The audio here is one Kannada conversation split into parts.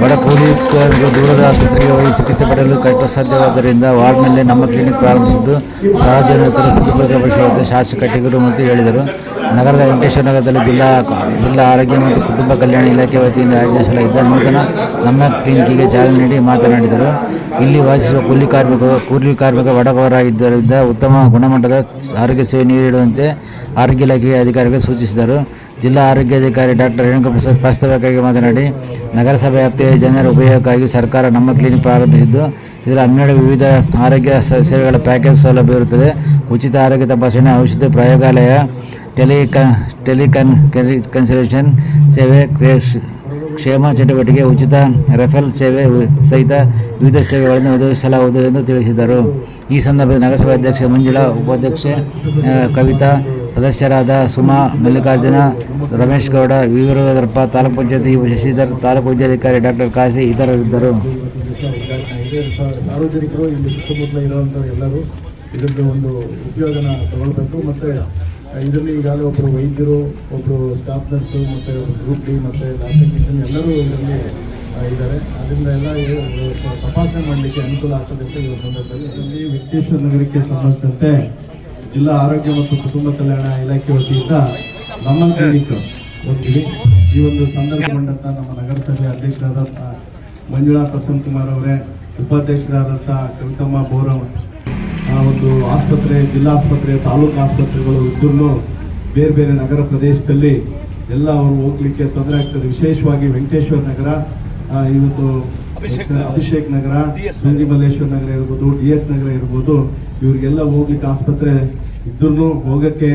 ಬಡ ಕಾರ್ಮಿಕರು ದೂರದ ಆಸ್ಪತ್ರೆಗೆ ಹೋಗಿ ಚಿಕಿತ್ಸೆ ಪಡೆಯಲು ಕಷ್ಟಸಾಧ್ಯವಾದ್ದರಿಂದ ವಾರ್ಡ್ನಲ್ಲಿ ನಮ್ಮ ಕ್ಲಿನಿಕ್ ಪ್ರಾರಂಭಿಸಿದ್ದು. ಸಾರ್ವಜನಿಕರ ಸದುಪಯೋಗಪಡಿಸುವಂತೆ ಶಾಸಕ ಕಟ್ಟಿಗರು ಮತ್ತು ಹೇಳಿದರು. ನಗರದ ವೆಂಕಟೇಶ್ವರ ನಗರದಲ್ಲಿ ಜಿಲ್ಲಾ ಜಿಲ್ಲಾ ಆರೋಗ್ಯ ಮತ್ತು ಕುಟುಂಬ ಕಲ್ಯಾಣ ಇಲಾಖೆ ವತಿಯಿಂದ ಆಯೋಜಿಸಲಾಗಿದ್ದ ನೂತನ ನಮ್ಮ ಕ್ಲಿನಿಕ್ಗೆ ಚಾಲನೆ ನೀಡಿ ಮಾತನಾಡಿದರು. ಇಲ್ಲಿ ವಾಸಿಸುವ ಕೂಲಿ ಕಾರ್ಮಿಕರು, ಕೂಲಿ ಕಾರ್ಮಿಕ ಬಡವರಾಗಿದ್ದರಿಂದ ಉತ್ತಮ ಗುಣಮಟ್ಟದ ಆರೋಗ್ಯ ಸೇವೆ ನೀಡುವಂತೆ ಆರೋಗ್ಯ ಇಲಾಖೆಯ ಅಧಿಕಾರಿಗಳು ಸೂಚಿಸಿದರು. ಜಿಲ್ಲಾ ಆರೋಗ್ಯಾಧಿಕಾರಿ ಡಾಕ್ಟರ್ ರೇಣುಕಪ್ರಸಾದ್ ಪ್ರಾಸ್ತಾವಿಕವಾಗಿ ಮಾತನಾಡಿ, ನಗರಸಭೆ ವ್ಯಾಪ್ತಿಯ ಜನರ ಉಪಯೋಗಕ್ಕಾಗಿ ಸರ್ಕಾರ ನಮ್ಮ ಕ್ಲಿನಿಕ್ ಪ್ರಾರಂಭಿಸಿದ್ದು, ಇದರ ಹನ್ನೆರಡು ವಿವಿಧ ಆರೋಗ್ಯ ಸೇವೆಗಳ ಪ್ಯಾಕೇಜ್ ಸೌಲಭ್ಯ ಇರುತ್ತದೆ. ಉಚಿತ ಆರೋಗ್ಯ ತಪಾಸಣೆ, ಔಷಧಿ ಪ್ರಯೋಗಾಲಯ ಟೆಲಿಕಾ ಟೆಲಿಕನ್ ಕನ್ಸಲ್ಟೇಷನ್ ಸೇವೆ ಕ್ಷೇಮ ಚಟುವಟಿಕೆ, ಉಚಿತ ರೆಫಲ್ ಸೇವೆ ಸಹಿತ ವಿವಿಧ ಸೇವೆಗಳನ್ನು ಒದಗಿಸಲಾಗುವುದು ಎಂದು ತಿಳಿಸಿದರು. ಈ ಸಂದರ್ಭದಲ್ಲಿ ನಗರಸಭಾ ಅಧ್ಯಕ್ಷೆ ಮಂಜುಳಾ, ಉಪಾಧ್ಯಕ್ಷೆ ಕವಿತಾ ಸದಸ್ಯರಾದ ಸುಮಾ ಮಲ್ಲಿಕಾರ್ಜುನ ರಮೇಶ್ ಗೌಡ ವೀರಭದ್ರಪ್ಪ ತಾಲೂಕು ಪಂಚಾಯತಿ ಶಶಿಧರ್ ತಾಲೂಕು ವೈದ್ಯಾಧಿಕಾರಿ ಡಾಕ್ಟರ್ ಕಾಶಿ ಇತರರಿದ್ದರು ಸಾರ್ವಜನಿಕರು ಇಲ್ಲಿ ಸುತ್ತಮುತ್ತಲ ಇರುವಂಥ ಎಲ್ಲರೂ ಇದರದ್ದು ಒಂದು ಉಪಯೋಗನ ತಗೊಳ್ಬೇಕು. ಮತ್ತು ಇದರಲ್ಲಿ ಈಗಾಗಲೇ ಒಬ್ಬರು ವೈದ್ಯರು ಒಬ್ಬರು ಸ್ಟಾಫ್ ನರ್ಸು ಮತ್ತು ಗ್ರೂಪ್ ಡಿ ಮತ್ತು ಲ್ಯಾಬ್ ಟೆಕ್ನಿಷಿಯನ್ ಎಲ್ಲರೂ ಇದರಲ್ಲಿ ಇದ್ದಾರೆ. ಅದರಿಂದ ಎಲ್ಲ ತಪಾಸಣೆ ಮಾಡಲಿಕ್ಕೆ ಅನುಕೂಲ ಆಗ್ತದೆ ಅಂತ ಈ ಸಂದರ್ಭದಲ್ಲಿ. ಇಲ್ಲಿ ವೆಂಕಟೇಶ್ವರ ನಗರಕ್ಕೆ ಸಂಬಂಧಿಸಿದಂತೆ ಜಿಲ್ಲಾ ಆರೋಗ್ಯ ಮತ್ತು ಕುಟುಂಬ ಕಲ್ಯಾಣ ಇಲಾಖೆ ವತಿಯಿಂದ ನಮ್ಮ ಕ್ಲಿನಿಕ್ ಹೋಗ್ತೀವಿ ಈ ಒಂದು ಸಂದರ್ಭಗೊಂಡಂಥ ನಮ್ಮ ನಗರಸಭೆ ಅಧ್ಯಕ್ಷರಾದಂಥ ಮಂಜುಳಾ ಪ್ರಸನ್ನ ಕುಮಾರ್ ಅವರೇ ಉಪಾಧ್ಯಕ್ಷರಾದಂಥ ಕವಿತಮ್ಮ ಆ ಒಂದು ಆಸ್ಪತ್ರೆ ಜಿಲ್ಲಾಸ್ಪತ್ರೆ ತಾಲೂಕು ಆಸ್ಪತ್ರೆಗಳು ಇದ್ರೂ ಬೇರೆ ಬೇರೆ ನಗರ ಪ್ರದೇಶದಲ್ಲಿ ಎಲ್ಲ ಅವರು ಹೋಗ್ಲಿಕ್ಕೆ ತೊಂದರೆ ಆಗ್ತದೆ. ವಿಶೇಷವಾಗಿ ವೆಂಕಟೇಶ್ವರ ನಗರ ಇವತ್ತು ಅಭಿಷೇಕ್ ನಗರ. ನಂದಿ ಮಲ್ಲೇಶ್ವರ ನಗರ. ಇರ್ಬೋದು ಡಿ ಎಸ್ ನಗರ ಇರ್ಬೋದು ಇವ್ರಿಗೆಲ್ಲ ಹೋಗ್ಲಿಕ್ಕೆ ಆಸ್ಪತ್ರೆ ಇದ್ರೂ ಹೋಗಕ್ಕೆ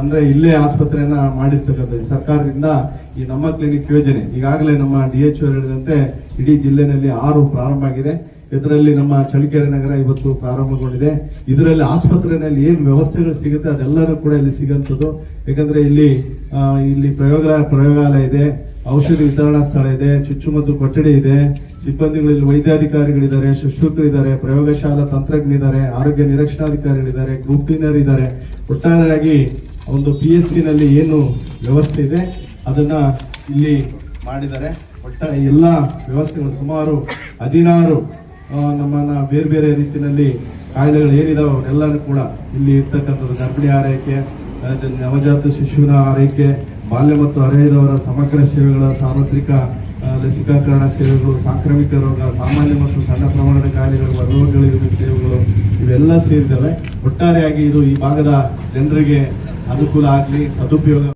ಅಂದ್ರೆ ಇಲ್ಲೇ ಆಸ್ಪತ್ರೆಯನ್ನ ಮಾಡಿರ್ತಕ್ಕಂಥದ್ದು. ಸರ್ಕಾರದಿಂದ ಈ ನಮ್ಮ ಕ್ಲಿನಿಕ್ ಯೋಜನೆ ಈಗಾಗಲೇ ನಮ್ಮ ಡಿ ಎಚ್ ಓ ಹೇಳಿದಂತೆ ಇಡೀ ಜಿಲ್ಲೆನಲ್ಲಿ ಆರು ಪ್ರಾರಂಭ ಆಗಿದೆ. ಇದರಲ್ಲಿ ನಮ್ಮ ಚಳ್ಳಕೆರೆ ನಗರ ಇವತ್ತು ಪ್ರಾರಂಭಗೊಂಡಿದೆ. ಇದರಲ್ಲಿ ಆಸ್ಪತ್ರೆಯಲ್ಲಿ ಏನು ವ್ಯವಸ್ಥೆಗಳು ಸಿಗುತ್ತೆ ಅದೆಲ್ಲರೂ ಕೂಡ ಇಲ್ಲಿ ಸಿಗಂಥದ್ದು. ಯಾಕಂದ್ರೆ ಇಲ್ಲಿ ಇಲ್ಲಿ ಪ್ರಯೋಗ ಪ್ರಯೋಗಾಲಯ ಇದೆ ಔಷಧಿ ವಿತರಣಾ ಸ್ಥಳ ಇದೆ ಚುಚ್ಚುಮದ್ದು ಕೊಠಡಿ ಇದೆ ಸಿಬ್ಬಂದಿಗಳಲ್ಲಿ ವೈದ್ಯಾಧಿಕಾರಿಗಳಿದ್ದಾರೆ ಶುಶ್ರೂಷಕರಿದ್ದಾರೆ ಪ್ರಯೋಗಶಾಲಾ ತಂತ್ರಜ್ಞರಿದ್ದಾರೆ, ಆರೋಗ್ಯ ನಿರೀಕ್ಷಣಾಧಿಕಾರಿಗಳಿದ್ದಾರೆ ಗ್ರೂಪ್ ಕ್ಲೀನರ್ ಇದ್ದಾರೆ. ಒಟ್ಟಾರೆಯಾಗಿ ಒಂದು ಪಿ ಎಸ್ ಸಿನಲ್ಲಿ ಏನು ವ್ಯವಸ್ಥೆ ಇದೆ, ಅದನ್ನ ಇಲ್ಲಿ ಮಾಡಿದ್ದಾರೆ. ಒಟ್ಟಾರೆ ಎಲ್ಲ ವ್ಯವಸ್ಥೆಗಳು ಸುಮಾರು ಹದಿನಾರು ನಮ್ಮನ್ನು ಬೇರೆ ಬೇರೆ ರೀತಿಯಲ್ಲಿ ಕಾಯಿಲೆಗಳು ಏನಿದಾವೆ ಅವರೆಲ್ಲರೂ ಕೂಡ ಇಲ್ಲಿ ಇರ್ತಕ್ಕಂಥದ್ದು. ಗರ್ಭಿಣಿ ಆರೈಕೆ ನವಜಾತ ಶಿಶುವಿನ ಆರೈಕೆ, ಬಾಲ್ಯ ಮತ್ತು ಅರೆಯದವರ ಸಮಗ್ರ ಸೇವೆಗಳ ಸಾರ್ವತ್ರಿಕ ಲಸಿಕಾಕರಣ ಸೇವೆಗಳು, ಸಾಂಕ್ರಾಮಿಕ ರೋಗ, ಸಾಮಾನ್ಯ ಮತ್ತು ಸಣ್ಣ ಪ್ರಮಾಣದ ಕಾಯಿಲೆಗಳು ರೋಗಗಳಿರುವ ಸೇವೆಗಳು, ಇವೆಲ್ಲ ಸೇರಿದವೆ. ಒಟ್ಟಾರೆಯಾಗಿ ಇದು ಈ ಭಾಗದ ಜನರಿಗೆ ಅನುಕೂಲ ಆಗಲಿ, ಸದುಪಯೋಗ